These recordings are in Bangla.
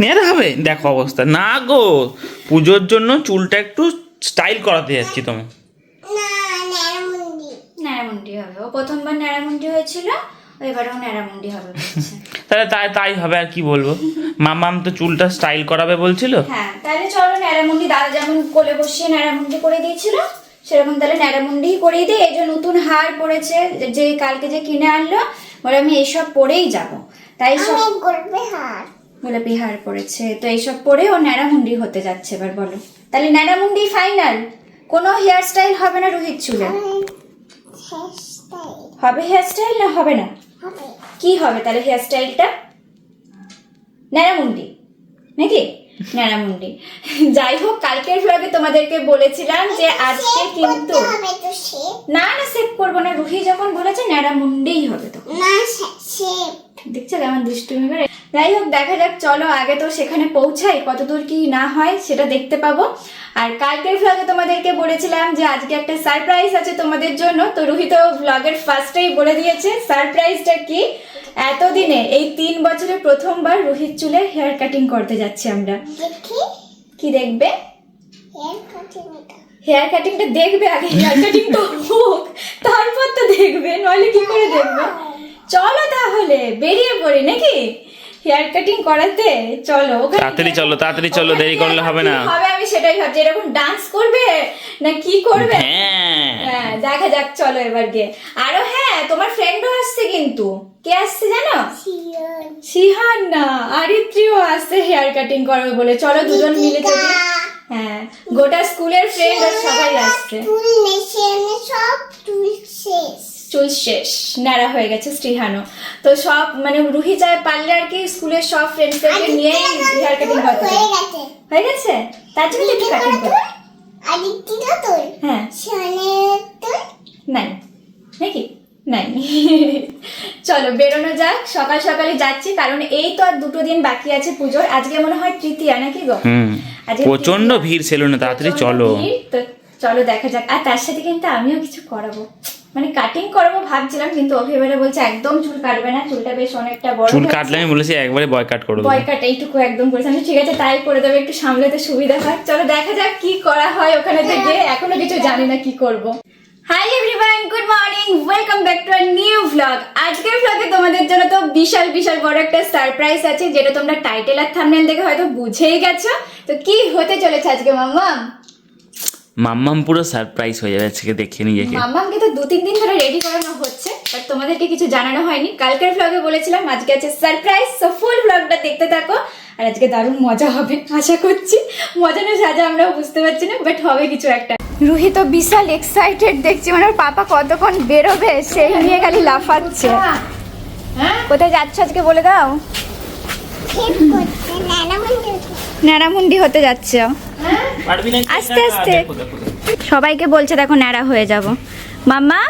মেয়েরা হবে? দেখো অবস্থা। না গো পুজোর জন্য চুলটা একটু স্টাইল করাতে যাচ্ছি তুমি ন্যাড়ামুন্ডি। ন্যাড়ামুন্ডি হবে। ও প্রথমবার ন্যাড়ামুন্ডি হয়েছিল এবারেও ন্যাড়ামুন্ডি হবে তাহলে তাই তাই হবে আর কি বলব। মামাম তো চুলটা স্টাইল করাবে বলছিল। হ্যাঁ তাহলে চলো ন্যাড়ামুন্ডি দাদা যেমন কোলে বসিয়ে ন্যাড়ামুন্ডি করে দিয়েছিল সেরকম তাহলে ন্যাড়ামুন্ডি করিয়ে দিই। এই যে নতুন হার পড়েছে যে- কালকে যে কিনে আনলো বলে আমি এইসব পরেই যাব। তাই সব আমি গর্বে হার। গোলাপি হার পড়েছে। তো এইসব পরে ও ন্যাড়ামুন্ডি হতে যাচ্ছে এবার বলো। তাহলে ন্যাড়ামুন্ডি ফাইনাল কোনো হেয়ার স্টাইল হবে না রোহিত চুলে? হবে হেয়ার স্টাইল না হবে না? কি হবে তাহলে হেয়ার স্টাইলটা ন্যাড়ামুন্ডি। নাকি? ন্যাড়ামুন্ডি। যাই হোক কালকের ভ্লগে তোমাদেরকে বলেছিলাম যে আজকে কিন্তু না না সেভ করব না। রুহি যখন বলেছে ন্যাড়ামুন্ডিই হবে তো দেখছ কেমন দুষ্টুমি করে? যাই হোক দেখা যাক চলো আগে তো সেখানে পৌঁছাই কতদূর কি না হয় সেটা দেখতে পাবো। আর কালকের ভ্লগে তোমাদেরকে বলেছিলাম যে আজকে একটা সারপ্রাইজ আছে তোমাদের জন্য। তো রোহিত ভ্লগের ফার্স্টেই বলে দিয়েছে সারপ্রাইজটা কি? এতদিনে এই তিন বছরে প্রথমবার রোহিত চুলে হেয়ার কাটিং করতে যাচ্ছি আমরা। কি দেখবে? হেয়ার কাটিংটা হেয়ার কাটিংটা দেখবে আগে হেয়ার কাটিং তো হোক তারপর তো দেখবে নইলে কি করে দেখবে? চলো তাহলে বেরিয়ে পড়ি নাকি? হেয়ার কাটিং করাতে চলো তাড়াতাড়ি চলো, তাড়াতাড়ি চলো, দেরি করলে হবে না। হবে আমি সেটাই ভাবছি এরকম ডান্স করবে না কি করবে? হ্যাঁ। হ্যাঁ দেখা যাক চলো এবার গিয়ে। আরও হ্যাঁ তোমার ফ্রেন্ডও আসছে কিন্তু। কে আসছে জানো? সিহান না আরিত্রিও আসছে হেয়ার কাটিং করবে বলে। চলো দুজন মিলে হ্যাঁ গোটা স্কুলের ফ্রেন্ড আর সবাই আসছে। সব চুল শেষ ন্যাড়া হয়ে গেছে স্ত্রীহানো তো সব মানে রুহি যায় পারলে আর কি স্কুলের সব ফ্রেন্ডসদেরকে নিয়ে হেয়ার কাটিং করতে হয়ে গেছে? তার জন্য একটু কাটিং করে। আদিত্যটা হ্যাঁ। শনের নাই। নাকি? নাই। চলো বেরোনো যাক। সকাল সকালে যাচ্ছি কারণ এই তো আর দুটো দিন বাকি আছে পুজোর। আজকে মনে হয় তৃতীয়া নাকি গো? আজকে প্রচণ্ড ভিড় ছিল না তাড়াতাড়ি চলো। ভিড়, তো চলো দেখা যাক। আর তার সাথে কিন্তু আমিও কিছু করাবো। মানে কাটিং করব ভাবছিলাম কিন্তু অভিবারে বলছে একদম চুল কাটবে না চুলটা বেশ অনেকটা বড় চুল কাটলে আমি বলেছি একবারে বয় কাট করে দেবো। বয়কাট এইটুকু একদম করেছে। আমি ঠিক আছে তাই করে দেবে একটু সামলাতে সুবিধা হয়। চলো দেখা যাক কি করা হয় ওখানে থেকে। এখনও কিছু জানি না কি করব। Hi everyone good morning welcome back to new vlog আজকের ভ্লগে তোমাদের জন্য তো বিশাল বিশাল বড় একটা সারপ্রাইজ আছে যেটা তোমরা টাইটেল আর থাম্বনেল দেখে হয়তো বুঝেই গেছো। তো কি হতে চলেছে আজকে মাম্মাম? মাম্মাম পুরো সারপ্রাইজ হয়ে যাবে আজকে দেখে নিজেকে। মাম্মামকে তো দু তিন দিন ধরে রেডি করানো হচ্ছে বাট তোমাদেরকে কিছু জানানো হয়নি। কালকের ভ্লগে বলেছিলাম আজকে আছে সারপ্রাইজ সো ফুল ভ্লগটা দেখতে থাকো আর আজকে দারুণ মজা হবে আশা করছি। মজা না সাজা আমরাও বুঝতে পারছি না বাট হবে কিছু একটা। রুহি তো বিশাল এক্সাইটেড দেখছি মানে ওর পাপা কতক্ষণ বেরোবে সেই নিয়ে খালি লাফাচ্ছে। কোথায়? যাচ্ছ আজকে বলে দাও? ঠিক করতে ন্যাড়ামুন্ডি ন্যাড়ামুন্ডি হতে যাচ্ছে। আস্তে আস্তে। সবাইকে বলছে দেখো ন্যাড়া হয়ে যাব। মাম্মা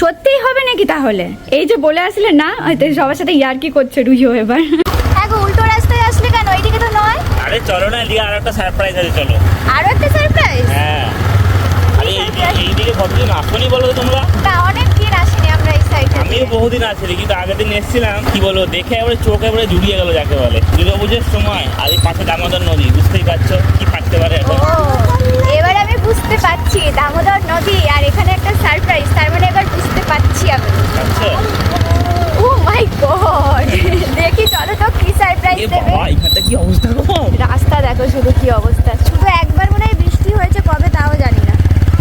সত্যিই হবে নাকি তাহলে? এই যে বলে আসলে না হয়তো সবার সাথে ইয়ার্কি করছে রুহিও এবার। গো, উল্টো রাস্তায় আসলে কেন? এইদিকে তো নয়। আরে চলো না এদিকে আর একটা সারপ্রাইজ আছে চলো। আরও একটা সারপ্রাইজ হ্যাঁ। আরে এইদিকে এইদিকে কতদিন আসনি বলো তোমরা? না অনেক আমিও বহুদিন আছি কিন্তু আগের দিন এসেছিলাম কি বলব দেখে এবারে চোখ এবারে জুড়িয়ে গেল যাকে বলে। দুর্গা পুজোর সময় আর এই পাশে দামোদর নদী বুঝতেই পারছ কি থাকতে পারে এখন। এবার আমি বুঝতে পারছি দামোদর নদী আর এখানে একটা সারপ্রাইজ তার মানে এবার বুঝতে পারছি আমি। আচ্ছা। ও মাই গড দেখি চলো তো কি সারপ্রাইজ দেবে। এখানটা কি অবস্থা রাস্তা দেখো শুধু কি অবস্থা শুধু একবার মনে হয় বৃষ্টি হয়েছে কবে তাও জানি না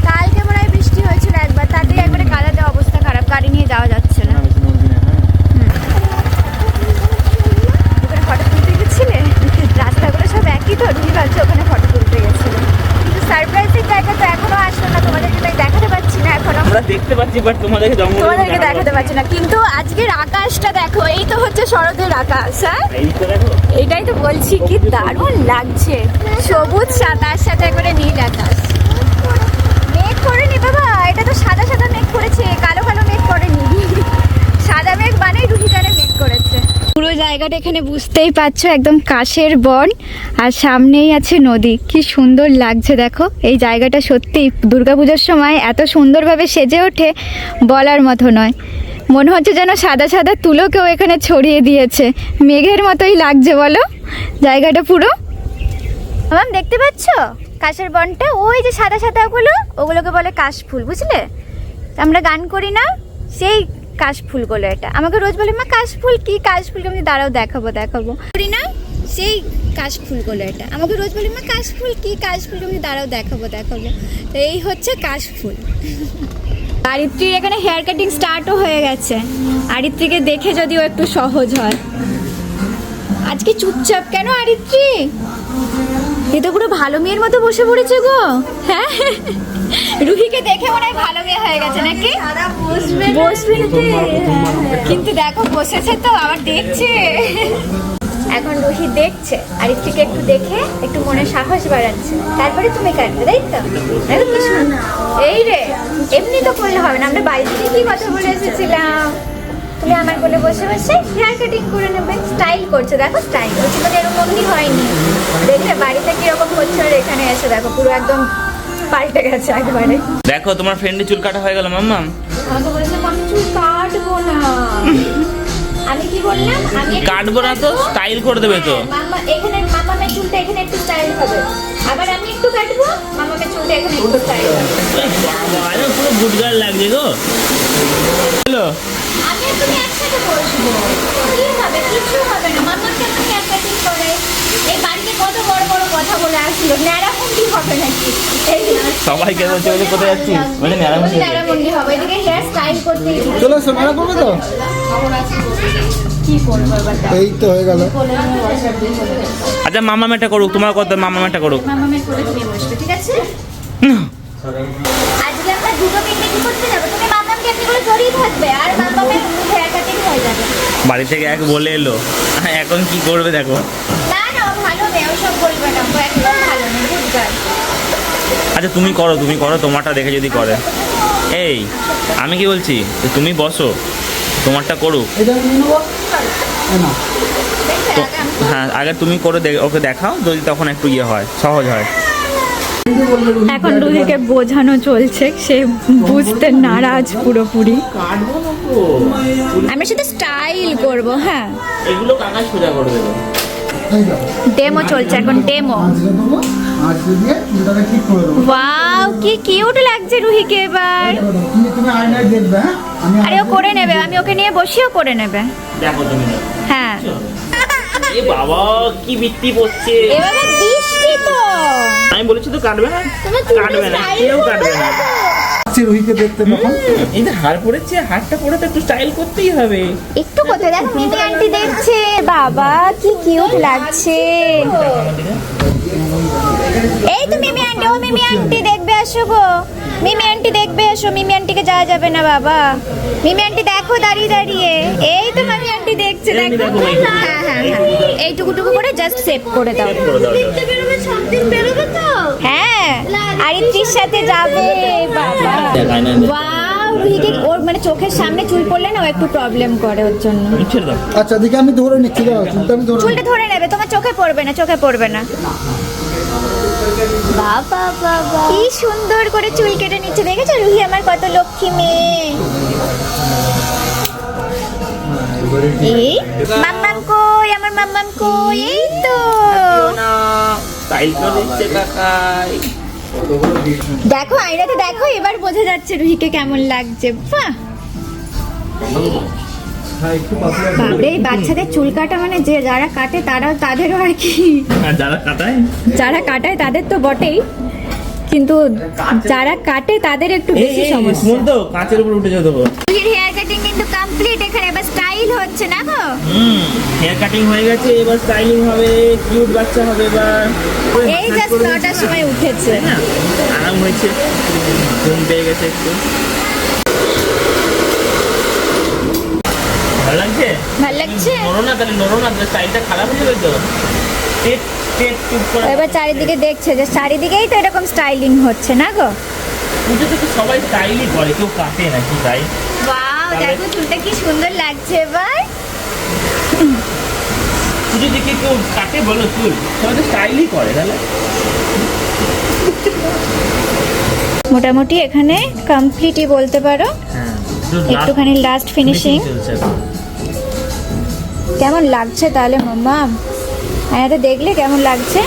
কালকে মনে হয় বৃষ্টি হয়েছিল একবার তাতে একবারে কাদাতে অবস্থা খারাপ গাড়ি নিয়ে যাওয়া যাচ্ছে না ওখানে ফটো তুলতে গেছিলে রাস্তাগুলো সব একই তো রুহি ভাবছে ওখানে ফটো তুলতে গেছিল কিন্তু সারপ্রাইজের জায়গা তো এখনও আসলো না তোমাদেরকে তাই দেখাতে পাচ্ছি না এখনও আমরা দেখতে পাচ্ছি বাট তোমাদেরকে তোমাদেরকে দেখাতে পাচ্ছি না। কিন্তু আজকের আকাশটা দেখো এই তো হচ্ছে শরতের আকাশ হ্যাঁ? এটাই তো বলছি কি দারুণ লাগছে। সবুজ সাদার সাথে করে নীল আকাশ। মেঘ করেনি বাবা এটা তো সাদা সাদা মেঘ করেছে কালো কালো মেঘ করেনি সাদা মেঘ মানে রুহিটারে মেঘ করেছে পুরো এখানে বুঝতেই পারছ, একদম কাশের বন আর সামনেই আছে নদী। কি সুন্দর লাগছে, দেখো। এই জায়গাটা সত্যি দুর্গাপুজোর সময় এত সুন্দরভাবে সেজে ওঠে বলার মতো নয়। মনে হচ্ছে যেন সাদা সাদা তুলোকেও এখানে ছড়িয়ে দিয়েছে। মেঘের মতোই লাগছে, বলো। জায়গাটা পুরো। ম্যাম, দেখতে পাচ্ছ? কাশের বনটা, ওই যে সাদা সাদাগুলো ওগুলোকে বলে কাশ ফুল, বুঝলে? আমরা গান করি না, সেই কাশ ফুলগুলো এটা। আমাকে রোজ বলে, মা কাশ ফুল কি কাশ ফুল আমি দাঁড়াও, দেখাবো দেখাবো। না সেই কাশ ফুলগুলো এটা। আমাকে রোজ বলে, মা কাশ ফুল কি কাশ ফুল আমি দাঁড়াও, দেখাবো দেখাবো। তো এই হচ্ছে কাশ ফুল আরিত্রীর এখানে হেয়ার কাটিং স্টার্টও হয়ে গেছে। আরিত্রীকে দেখে যদিও একটু সহজ হয়। আজকে চুপচাপ কেন আরিত্রী? এ তো পুরো ভালো মেয়ের মতো বসে পড়েছে গো। হ্যাঁ? রুহিকে দেখে মনে হয় ভালো মেয়ে হয়ে গেছে নাকি? বসবে কিন্তু দেখো বসেছে তো আবার দেখছে। এখন রুহি দেখছে আরিত্রীকে একটু দেখে একটু মনে সাহস বাড়াচ্ছে। তারপরে তুমি কাটবে তাই তো? দেখো। এই রে এমনি তো করলে হবে না। আমরা বাড়ি থেকে কি কথা বলে এসেছিলাম? তুমি আমার কোলে বসে বসে হেয়ার কাটিং করে নেবে। স্টাইল করছে দেখো স্টাইল করছে তো এরকম অমনি হয়নি। দেখলে বাড়িতে কীরকম হচ্ছে আর এখানে এসে দেখো পুরো একদম পাল্টে গেছে একবারে। দেখো তোমার ফ্রেন্ডের চুল কাটা হয়ে গেল মাম্মা। আমাকে বলেছে আমি চুল কাটবো না। আমি কি বললাম? আমি কাটবো না তো স্টাইল করে দেবে তো। মাম্মা মামা এখানে মামামের চুলটা এখানে একটু স্টাইল হবে। আবার আমি একটু কাটবো? মামামের চুলটা এখানে একটু স্টাইল বাবা, আরে পুরো গুড লাগছে গো হ্যালো আমি তুমি একসাথে বসবো কি হবে কিছু হবে না মামাকে আমি হেয়ার কাটিং করে এই বাড়িতে কত বড় বড় কথা বলে আসলো ন্যাড়ামুন্ডি হবে নাকি সবাইকে বলছে বলে কোথায় যাচ্ছি বলে ন্যাড়ামুন্ডি হবে। ন্যাড়ামুন্ডি হবে এদিকে হেয়ার স্টাইল করতে চলে করবে তো। এই তো হয়ে গেল আচ্ছা মামা মেটা করুক তোমার কথা মামা মেটা করুক তুমি বসবে ঠিক আছে আজকে আমরা দুটো পিকনিক করতে যাব। তুমি মামামকে এমনি জড়িয়ে থাকবে আর মামামের হেয়ার কাটিং হয়ে যাবে। বাড়ি থেকে এক বলে এলো। এখন কি করবে দেখো। না না ভালো মেয়ে ওসব বলবে না একদম ভালো নেই গুড আচ্ছা তুমি করো তুমি করো তোমারটা দেখে যদি করে। এই আমি কি বলছি? তুমি বসো তোমারটা করুক। হ্যাঁ আগে তুমি করে ওকে দেখাও যদি তখন একটু ইয়ে হয় সহজ হয়। এখন রুহিকে বোঝানো চলছে সে বুঝতে নারাজ পুরোপুরি। আমি শুধু স্টাইল করব হ্যাঁ। এগুলো কাকা সোজা করে দেবে। ডেমো চলছে এখন ডেমো ওয়াও কি কিউট লাগছে রুহিকে এবার। হ্যাঁ? আমি আরে ও করে নেবে আমি ওকে নিয়ে বসিয়েও করে নেবে। দেখো তুমি। হ্যাঁ। এ বাবা কি বৃত্তি পড়ছে। বৃষ্টি তো। আমি বলেছি তো কাটবে না? কাটবে না কেউ কাটবে না। আজকে রুহিকে দেখতে তখন? এই যে হাড় পড়েছে হাড়টা পড়ে তো একটু স্টাইল করতেই হবে। একটু কোথায় দেখো মিমি আন্টি দেখছে। বাবা কি কিউট লাগছে। এই তো মিমি আন্টি ও মিমি আন্টি দেখবে আসো গো। মিমি আন্টি দেখবে এসো মিমি আন্টিকে যাওয়া যাবে না বাবা। মিমি আন্টি দেখো দাঁড়িয়ে দাঁড়িয়ে। এই তো মিমি আন্টি দেখছে দেখো। হ্যাঁ হ্যাঁ হ্যাঁ। এইটুকুটুকু করে জাস্ট সেভ করে দাও। করে দাও, হ্যাঁ আরিত্রির সাথে যাবে। বাবা ওয়াও রুহিকে ওর মানে চোখের সামনে চুল পড়লে না ও একটু প্রবলেম করে ওর জন্য। আচ্ছা দিকে আমি ধরে নিচ্ছি দাও চুলটা আমি ধরে চুলটা ধরে নেবে তোমার চোখে পড়বে না চোখে পড়বে না। বাবা বাবা কি সুন্দর করে চুল কেটে নিচ্ছে দেখেছ? রুহি আমার কত লক্ষ্মী মেয়ে। এই মাম্মাম কই আমার মাম্মাম কই? এই তো। স্টাইল করে দিচ্ছে কাকাই। দেখো আয়নাতে দেখো এবার বোঝা যাচ্ছে রুহিকে কেমন লাগছে। বাহ! হ্যাঁ বাবরে এই বাচ্চাদের চুল কাটা মানে যে যারা কাটে তারাও তাদেরও আর কি। যারা কাটায়? যারা কাটায় তাদের তো বটেই। কিন্তু যারা কাটে তাদের একটু বেশি সমস্যা। তো কাঁচের উপর উঠে যেত কমপ্লিট এখানে এবার স্টাইল হচ্ছে না গো? হুম হেয়ার কাটিং হয়ে গেছে এবার স্টাইলিং হবে কিউট বাচ্চা হবে এবার। এই জাস্ট নটার সময় উঠেছে। না? আরাম হয়েছে। ঘুম পেয়ে গেছে একটু। ভালো লাগছে? ভালো লাগছে। নড়ো না তাহলে নড়ো না স্টাইলটা খারাপ হয়ে যাবে তো। এবার চারিদিকে দেখছে যে চারিদিকেই তো এরকম স্টাইলিং হচ্ছে না গো? পুজো তো সবাই স্টাইলই করে কেউ কাটে তাই? ওয়াও দেখো চুলটা কি সুন্দর লাগছে এবার। পুজো দিকে কেউ কাটে বলো চুল? সবাই তো স্টাইলই করে তাহলে। মোটামুটি এখানে কমপ্লিটই বলতে পারো। হ্যাঁ একটুখানি লাস্ট ফিনিশিং কেমন লাগছে তাহলে মাম্মা আয়নাতে দেখলে কেমন লাগছে?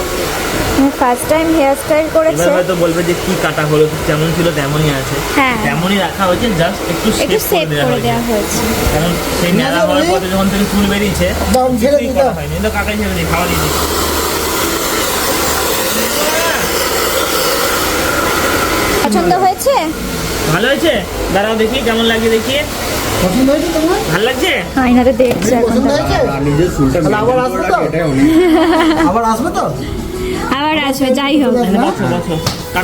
ফার্স্ট টাইম হেয়ার স্টাইল করেছে। এবার হয়তো বলবে যে কি কাটা হলো যেমন ছিল তেমনই আছে। হ্যাঁ। তেমনই রাখা হয়েছে জাস্ট একটু সেট করে দেওয়া হয়েছে। কারণ সেই নেড়া হওয়ার পরে যখন থেকে চুল বেরিয়েছে দাও, ছেড়ে দাও। হয়নি। তো কাকাই ছেড়ে দিই খাওয়া দিয়ে দিই। পছন্দ হয়েছে? ভালো হয়েছে? দাঁড়াও দেখি কেমন লাগে দেখি পছন্দ হয়েছে তোমার? ভালো লাগছে? আয়নাতে দেখছে এখন পছন্দ হয়েছে? নিজের চুলটা আবার আসবে তো? আবার আসবে তো? আবার আসবে যাই হোক।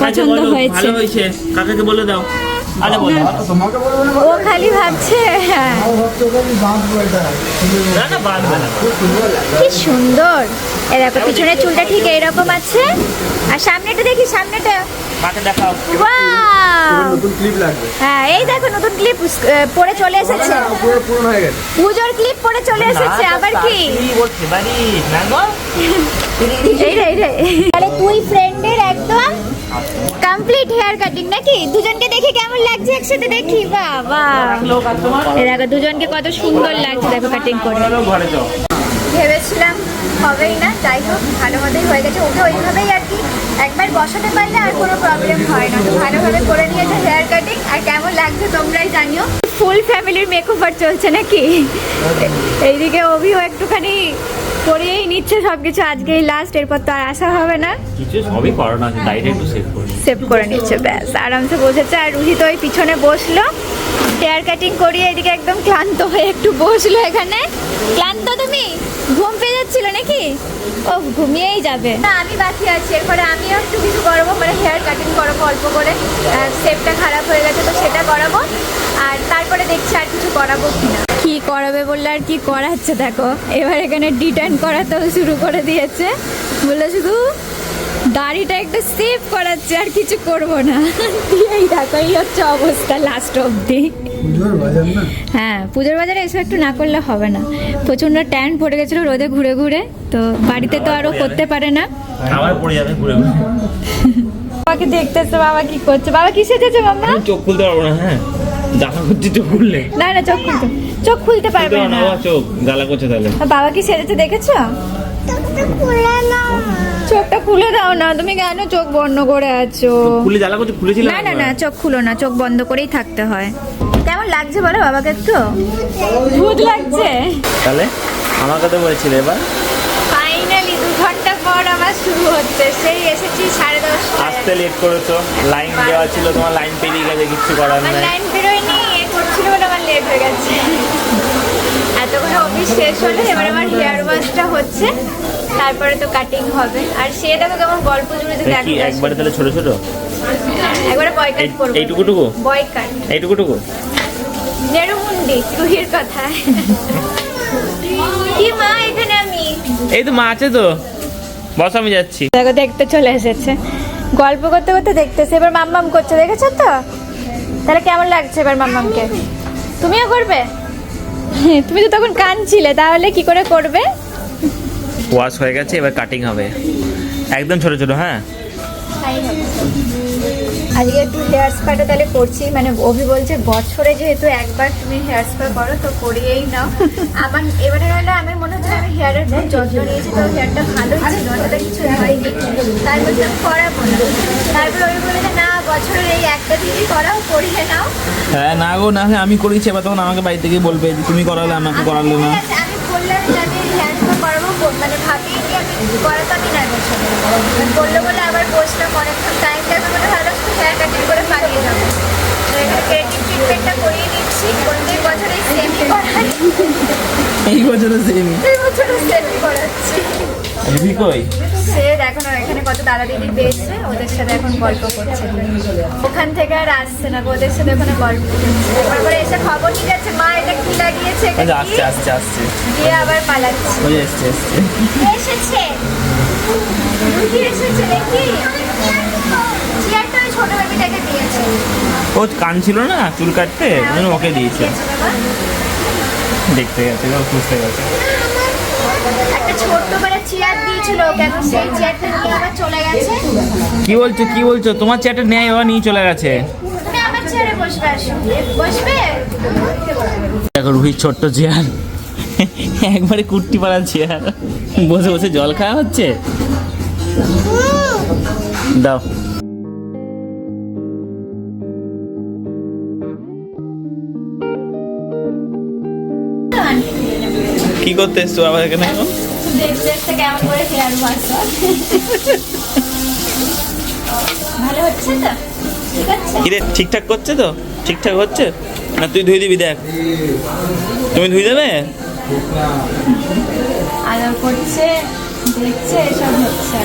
পছন্দ হয়েছে। কাকাকে বলে দাও। ও খালি ভাবছে হ্যাঁ। কি সুন্দর। এরকম পিছনের চুলটা ঠিক এইরকম আছে। আর সামনেটা দেখি সামনেটা মাকে দেখাও। ওয়াও নতুন ক্লিপ লাগবে। হ্যাঁ এই দেখো নতুন ক্লিপ পরে চলে এসেছে। পুরো পুরনো হয়ে গেছে। পুজোর ক্লিপ পরে চলে এসেছে আবার কি? কি? বলছে বাড়ি না এই রে এই রে। তাহলে তুই ফ্রেন্ডের একদম কমপ্লিট হেয়ার কাটিং নাকি? দুজনকে দেখে কেমন লাগছে একসাথে দেখি? বাবা। আর তোমার এই দেখো দুজনকে কত সুন্দর লাগছে দেখো কাটিং করে। ভেবেছিলাম হবেই না যাই হোক ভালো মতোই হয়ে গেছে। ওকে ওইভাবেই আর কি একবার বসাতে পারলে আর কোনো প্রবলেম হয় না। তো ভালোভাবে করে নিয়েছে হেয়ার কাটিং আর কেমন লাগছে তোমরাই জানিও। ফুল ফ্যামিলির মেকওভার চলছে নাকি? এইদিকে অভিও একটুখানি করিয়েই নিচ্ছে সব কিছু আজকেই লাস্ট এরপর তো আর আসা হবে না। কিছু সবই করানো আছে ডাইরেক্ট একটু সেভ করে সেভ করে নিচ্ছে ব্যাস আরামসে বসেছে আর রুহি তো ওই পিছনে বসল। হেয়ার কাটিং করিয়ে এদিকে একদম ক্লান্ত হয়ে একটু বসল এখানে। ক্লান্ত তুমি? ঘুম যাচ্ছিল নাকি? ও ঘুমিয়েই যাবে। না আমি বাকি আছি। এরপরে আমিও একটু কিছু করাবো মানে হেয়ার কাটিং করাবো অল্প করে। সেপটা খারাপ হয়ে গেছে তো সেটা করাবো আর তারপরে দেখছি আর কিছু করাবো কিনা। কি করাবে বললে আর কি করাচ্ছে দেখো। এবার এখানে ডিটার্ন করাতেও শুরু করে দিয়েছে। বলল শুধু দাড়িটা একটু সেভ করাচ্ছে আর কিছু করব না। এই দেখো এই হচ্ছে অবস্থা লাস্ট অবধি। পুজোর হ্যাঁ পুজোর বাজারে এসব একটু না করলে হবে না। প্রচণ্ড ট্যান পড়ে গেছিল রোদে ঘুরে ঘুরে তো বাড়িতে তো আরও করতে পারে না। আবার পড়ে যাবে ঘুরে বাবাকে দেখতেছে বাবা কি করছে? বাবা কি সেজেছে মাম্মা? চোখ খুলতে পারব না হ্যাঁ। দেখা করছি চোখ খুললে। না না চোখ খুলতে চোখ খুলতে পারবে না। চোখ। জ্বালা করছে তাহলে। বাবা কি সেজেছে দেখেছ? চোখটা খুলে দাও না তুমি কেন চোখ বন্ধ করে আছো? খুলে জ্বালা করছে খুলেছিলাম না না না চোখ খুলো না চোখ বন্ধ করেই থাকতে হয়। কেমন লাগছে বলো বাবাকে একটু? ভূত লাগছে। তাহলে আমার কথা বলছিলে এবার? ফাইনালি দু ঘণ্টা পর আবার শুরু হচ্ছে। সেই এসেছি সাড়ে দশটা আসতে লেট করেছ। লাইন দেওয়া ছিল তোমার লাইন পেরিয়ে গেছে কিচ্ছু করার আমার নেই। লাইন বেরোয়নি এ করছিল বলে আমার লেট হয়ে গেছে। এতক্ষণ অফিস শেষ হলে এবার আমার হেয়ার ওয়াশটা হচ্ছে তারপরে তো কাটিং হবে। আর সে দেখো কেমন গল্প জুড়ে যদি কি একবারে তাহলে ছোট ছোট? একবারে বয় কাট করব। এইটুকুটুকু? বয় কাট এইটুকু এইটুকুটুকু? নেরুমুন্ডি রুহির কথায় কি মা এখানে আমি? এই তো মা আছে তো। বস আমি যাচ্ছি। দেখো দেখতে চলে এসেছে। গল্প করতে করতে দেখতেছে এবার মাম্মাম করছে দেখেছ তো? তাহলে কেমন লাগছে এবার মাম্মামকে? তুমিও করবে? তুমি তো তখন কানছিলে তাহলে কি করে করবে? ওয়াশ হয়ে গেছে এবার কাটিং হবে। একদম ছোট ছোট হ্যাঁ? আজকে একটু হেয়ার স্পাটা তাহলে করছি মানে অভি বলছে বছরে যেহেতু একবার তুমি হেয়ার স্পা করো তো করিয়েই নাও। আমার এবারে হলে আমার মনে হচ্ছে আমি হেয়ারের খুব যত্ন নিয়েছি তো হেয়ারটা ভালো ছিল অতটা কিছু হয়নি। তার মধ্যে আমি করাবো না। তারপর ওই বলে যে না বছরের এই একটা দিনই করাও করিয়ে নাও। হ্যাঁ না গো না আমি করেছি এবার তখন আমাকে বাড়ি থেকে বলবে যে তুমি করালে আমাকে করালে না। আমি বললাম যে আমি করাবো মানে ভাবিনি আমি করাতামই না বছরে। বলল বলে আবার বসলাম অনেকক্ষণ টাইম লাগবে বলে ভালো হেয়ার কাটিং করে পালিয়ে যাব। ক্রেডিট ট্রিটমেন্টটা করিয়ে নিচ্ছি প্রত্যেক বছর এই সেমই করাই এই এই বছরও সেমই করাচ্ছি। দিদি কই? সে দেখো না এখানে কত দাদা দিদি পেয়েছে ওদের সাথে এখন গল্প করছে। ওখান থেকে আর আসছে না ওদের সাথে ওখানে গল্প করে এসে খবর নিয়ে যাচ্ছে মা এটা কি লাগিয়েছে আচ্ছা, কি?" আসছে আসছে আসছে। দিয়ে আবার পালাচ্ছে। ওই এসছে এসছে। এসেছে? রুহি এসেছে দেখি ছোট বেবিটাকে দিয়েছে। ও কান ছিল না চুল কাটতে? ওকে দিয়েছে। দেখতে গেছে খুঁজতে গেছে। একটা চেয়ার দিয়েছিল কেন সেই চেয়ারটা নিয়ে আবার চলে গেছে। কি বলছো কি বলছো? তোমার চেয়ারটা নেয় ও নিয়ে চলে গেছে? তুমি আমার চেয়ারে বসবে আসো। বসবে? দেখো রুহির ছোট্ট চেয়ার একবারে কুর্তি পাড়া চেয়ার বসে বসে জল খাওয়া হচ্ছে? দাও। কি করতে এসছো আবার এখানে এখন? দেখতে রে কেমন করে হেয়ার ওয়াশ ভালো হচ্ছে তো? কিরে ঠিকঠাক করছে তো? ঠিকঠাক হচ্ছে? না তুই ধুয়ে দিবি দেখ। তুমি ধুয়ে দেবে? করছে দেখছে এসব হচ্ছে।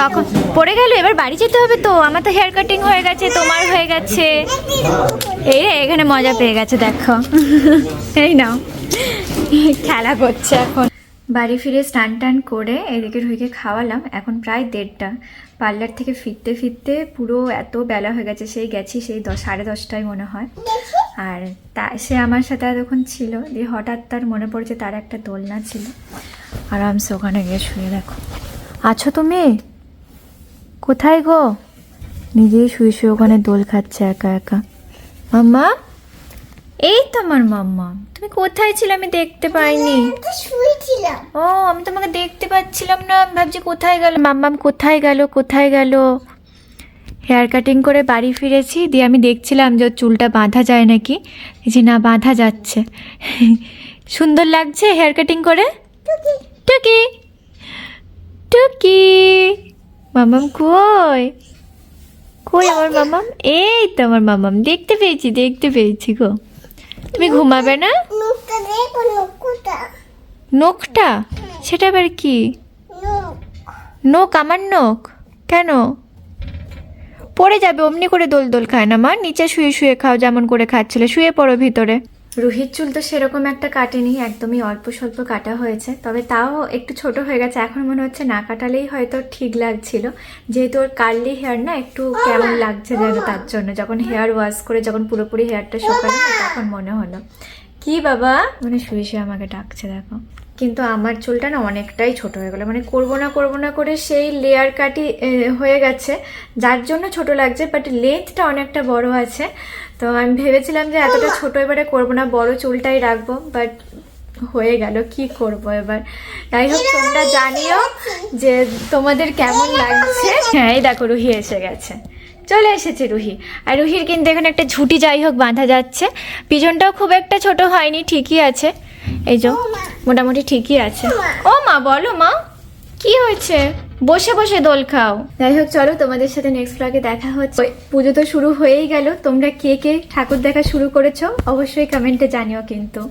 তখন পড়ে গেল, এবার বাড়ি যেতে হবে তো। আমার তো হেয়ার কাটিং হয়ে গেছে, তোমার হয়ে গেছে। এই এখানে মজা পেয়ে গেছে, দেখো। এই নাও। খেলা করছে এখন। বাড়ি ফিরে স্নান টান করে এদিকে রুহিকে খাওয়ালাম, এখন প্রায় দেড়টা। পার্লার থেকে ফিরতে ফিরতে পুরো এত বেলা হয়ে গেছে, সেই গেছি সেই দশ, সাড়ে দশটায় মনে হয়। আর তা, সে আমার সাথে এতক্ষণ ছিল, দিয়ে হঠাৎ তার মনে পড়ছে তার একটা দোলনা ছিল। আরামসে ওখানে গিয়ে শুয়ে দেখো। আছো তুমি? কোথায় গো? নিজেই শুয়ে শুয়ে ওখানে দোল খাচ্ছে একা একা। মাম্মা? এই তো আমার মাম্মা। তুমি কোথায় ছিলে আমি দেখতে পাইনি। ও আমি তোমাকে দেখতে পাচ্ছিলাম না। আমি ভাবছি কোথায় গেল? মাম্মাম কোথায় গেল? কোথায় গেল? হেয়ার কাটিং করে বাড়ি ফিরেছি। দিয়ে আমি দেখছিলাম যে চুলটা বাঁধা যায় নাকি। যে না বাঁধা যাচ্ছে। সুন্দর লাগছে হেয়ার কাটিং করে? টুকি। টুকি। মামাম কই? কই আমার মামাম? এই তো আমার মামাম। দেখতে পেয়েছি দেখতে পেয়েছি গো। তুমি ঘুমাবে না? নখটা সেটা আবার কি? নোক আমার নোক? কেন? পড়ে যাবে অমনি করে দোল দোল খায় না মা? নিচে শুয়ে শুয়ে খাও যেমন করে খাচ্ছিলে। শুয়ে পড়ো ভিতরে। রুহির চুল তো সেরকম একটা কাটেনি, একদমই অল্প স্বল্প কাটা হয়েছে, তবে তাও একটু ছোট হয়ে গেছে। এখন মনে হচ্ছে না কাটালেই হয়তো ঠিক লাগছিল। যেহেতু ওর কার্লি হেয়ার না, একটু কেমন লাগছে যেন তার জন্য। যখন হেয়ার ওয়াশ করে, যখন পুরোপুরি হেয়ারটা শোকালো, তখন মনে হলো, কি বাবা? মানে শুয়ে শুয়ে আমাকে ডাকছে, দেখো। কিন্তু আমার চুলটা না অনেকটাই ছোট হয়ে গেলো। মানে করব না করব না করে সেই লেয়ার কাটি হয়ে গেছে। যার জন্য ছোট লাগছে বাট লেন্থটা অনেকটা বড় আছে। তো আমি ভেবেছিলাম যে এতটা ছোট এবারে করব না, বড় চুলটাই রাখব বাট হয়ে গেল, কি করব এবার? যাই হোক তোমরা জানিও যে তোমাদের কেমন লাগছে। হ্যাঁ এই দেখো, রুহি এসে গেছে। চলে এসেছে রুহি। আর রুহির কিন্তু এখানে একটা ঝুটি যাই হোক বাঁধা যাচ্ছে। পিছনটাও খুব একটা ছোট হয়নি, ঠিকই আছে। এই যে, মোটামুটি ঠিকই আছে। ও মা, বলো মা, কি হয়েছে? বসে বসে দোল খাও। যাই হোক, চলো তোমাদের সাথে নেক্সট ব্লগে দেখা হচ্ছে। পুজো তো শুরু হয়েই গেল। তোমরা কে কে ঠাকুর দেখা শুরু করেছ? অবশ্যই কমেন্টে জানিও কিন্তু।